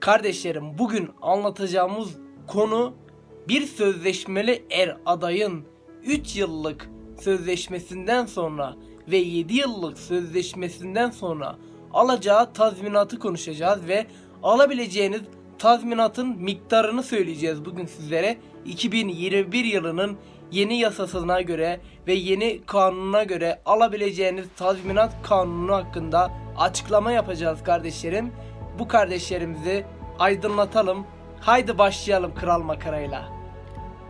Kardeşlerim bugün anlatacağımız konu bir sözleşmeli er adayın 3 yıllık sözleşmesinden sonra ve 7 yıllık sözleşmesinden sonra alacağı tazminatı konuşacağız ve alabileceğiniz tazminatın miktarını söyleyeceğiz bugün sizlere. 2021 yılının yeni yasasına göre ve yeni kanununa göre alabileceğiniz tazminat kanunu hakkında açıklama yapacağız kardeşlerim. Bu kardeşlerimizi aydınlatalım. Haydi başlayalım kral makarayla.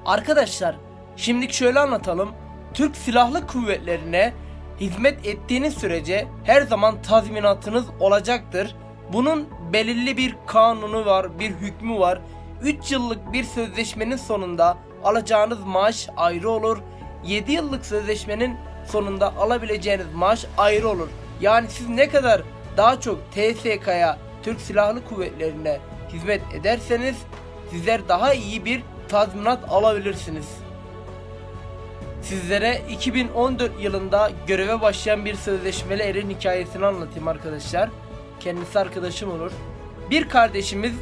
Arkadaşlar, şimdi şöyle anlatalım. Türk Silahlı Kuvvetlerine hizmet ettiğiniz sürece her zaman tazminatınız olacaktır. Bunun belirli bir kanunu var, bir hükmü var. 3 yıllık bir sözleşmenin sonunda alacağınız maaş ayrı olur. 7 yıllık sözleşmenin sonunda alabileceğiniz maaş ayrı olur. Yani siz ne kadar daha çok TSK'ya, Türk Silahlı Kuvvetlerine hizmet ederseniz sizler daha iyi bir tazminat alabilirsiniz. Sizlere 2014 yılında göreve başlayan bir sözleşmeli erin hikayesini anlatayım arkadaşlar. Kendisi arkadaşım olur. Bir kardeşimiz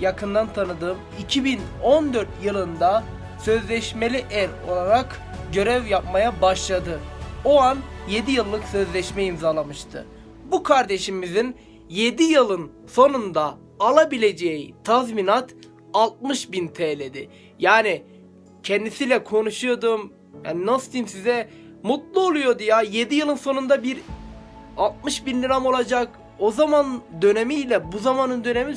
yakından tanıdığım 2014 yılında sözleşmeli er olarak görev yapmaya başladı. O an 7 yıllık sözleşme imzalamıştı. Bu kardeşimizin 7 yılın sonunda alabileceği tazminat 60 bin TL'di. Yani kendisiyle konuşuyordum. Yani nasıl diyeyim size mutlu oluyordu ya. 7 yılın sonunda bir 60 bin liram olacak. O zaman dönemiyle bu zamanın dönemi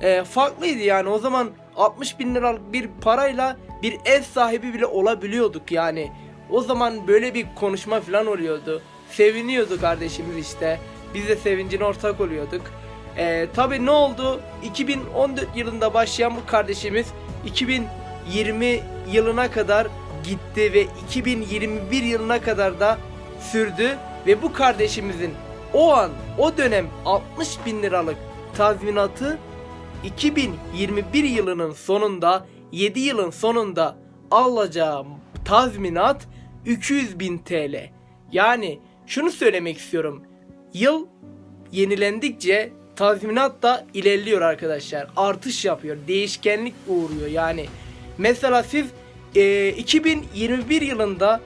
e, farklıydı yani. O zaman 60 bin liralık bir parayla bir ev sahibi bile olabiliyorduk yani. O zaman böyle bir konuşma falan oluyordu. Seviniyordu kardeşimiz işte. Biz de sevincine ortak oluyorduk. E, Tabi ne oldu? 2014 yılında başlayan bu kardeşimiz 2020 yılına kadar gitti ve 2021 yılına kadar da sürdü ve bu kardeşimizin o an o dönem 60 bin liralık tazminatı 2021 yılının sonunda 7 yılın sonunda alacağı tazminat 200 bin TL. Yani şunu söylemek istiyorum. Yıl yenilendikçe tazminat da ilerliyor arkadaşlar. Artış yapıyor. Değişkenlik uğruyor yani. Mesela siz e, 2021 yılında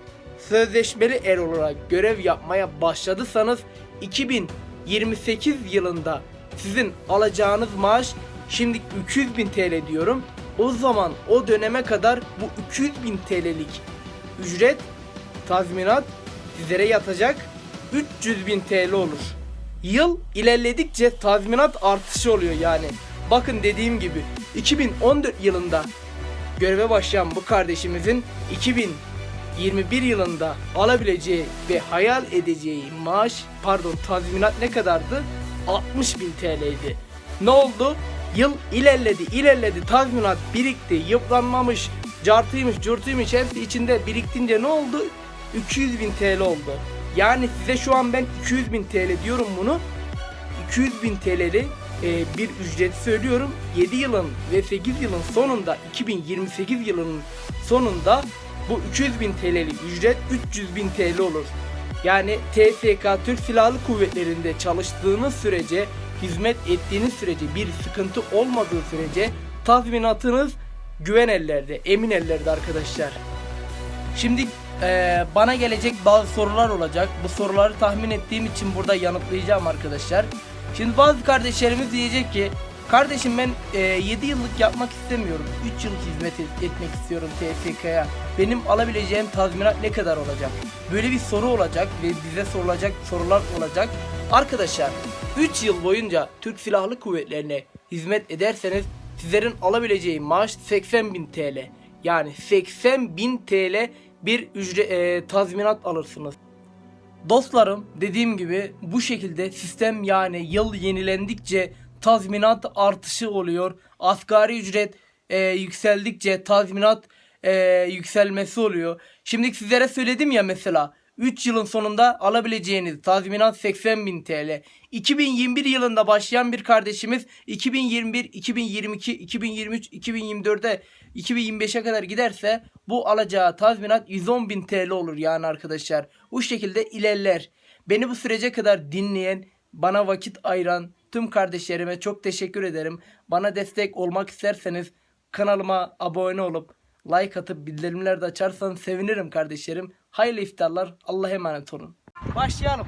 sözleşmeli er olarak görev yapmaya başladıysanız 2028 yılında sizin alacağınız maaş şimdi 200 bin TL diyorum. O zaman o döneme kadar bu 200 bin TL'lik ücret tazminat sizlere yatacak 300 bin TL olur. Yıl ilerledikçe tazminat artışı oluyor yani. Bakın dediğim gibi 2014 yılında göreve başlayan bu kardeşimizin 2021 yılında alabileceği ve hayal edeceği maaş pardon tazminat ne kadardı? 60 bin TL'ydi. Ne oldu? Yıl ilerledi ilerledi tazminat birikti yıpranmamış cartıymış curtuymuş hepsi içinde biriktince ne oldu? 200 bin TL oldu. Yani size şu an ben 200 bin TL diyorum bunu. 200 bin TL'li e, bir ücret söylüyorum. 7 yılın ve 8 yılın sonunda 2028 yılının sonunda bu 200 bin TL'lik ücret 300 bin TL olur. Yani TSK Türk Silahlı Kuvvetleri'nde çalıştığınız sürece, hizmet ettiğiniz sürece, bir sıkıntı olmadığı sürece tazminatınız güven ellerde, emin ellerde arkadaşlar. Şimdi eee, bana gelecek bazı sorular olacak. Bu soruları tahmin ettiğim için burada yanıtlayacağım arkadaşlar. Şimdi bazı kardeşlerimiz diyecek ki Kardeşim ben 7 yıllık yapmak istemiyorum. 3 yıl hizmet et- etmek istiyorum TSK'ya. Benim alabileceğim tazminat ne kadar olacak? Böyle bir soru olacak ve bize sorulacak sorular olacak. Arkadaşlar 3 yıl boyunca Türk Silahlı Kuvvetlerine hizmet ederseniz sizlerin alabileceği maaş 80 bin TL. Yani 80 bin TL bir ücret e, tazminat alırsınız. Dostlarım dediğim gibi bu şekilde sistem yani yıl yenilendikçe tazminat artışı oluyor. Asgari ücret e, yükseldikçe tazminat e, yükselmesi oluyor. Şimdi sizlere söyledim ya mesela 3 yılın sonunda alabileceğiniz tazminat 80 bin TL. 2021 yılında başlayan bir kardeşimiz 2021, 2022, 2023, 2024'e 2025'e kadar giderse bu alacağı tazminat 110 bin TL olur yani arkadaşlar. Bu şekilde ilerler. Beni bu sürece kadar dinleyen, bana vakit ayıran, tüm kardeşlerime çok teşekkür ederim. Bana destek olmak isterseniz kanalıma abone olup like atıp bildirimleri de açarsanız sevinirim kardeşlerim. Hayırlı iftarlar. Allah'a emanet olun. Başlayalım.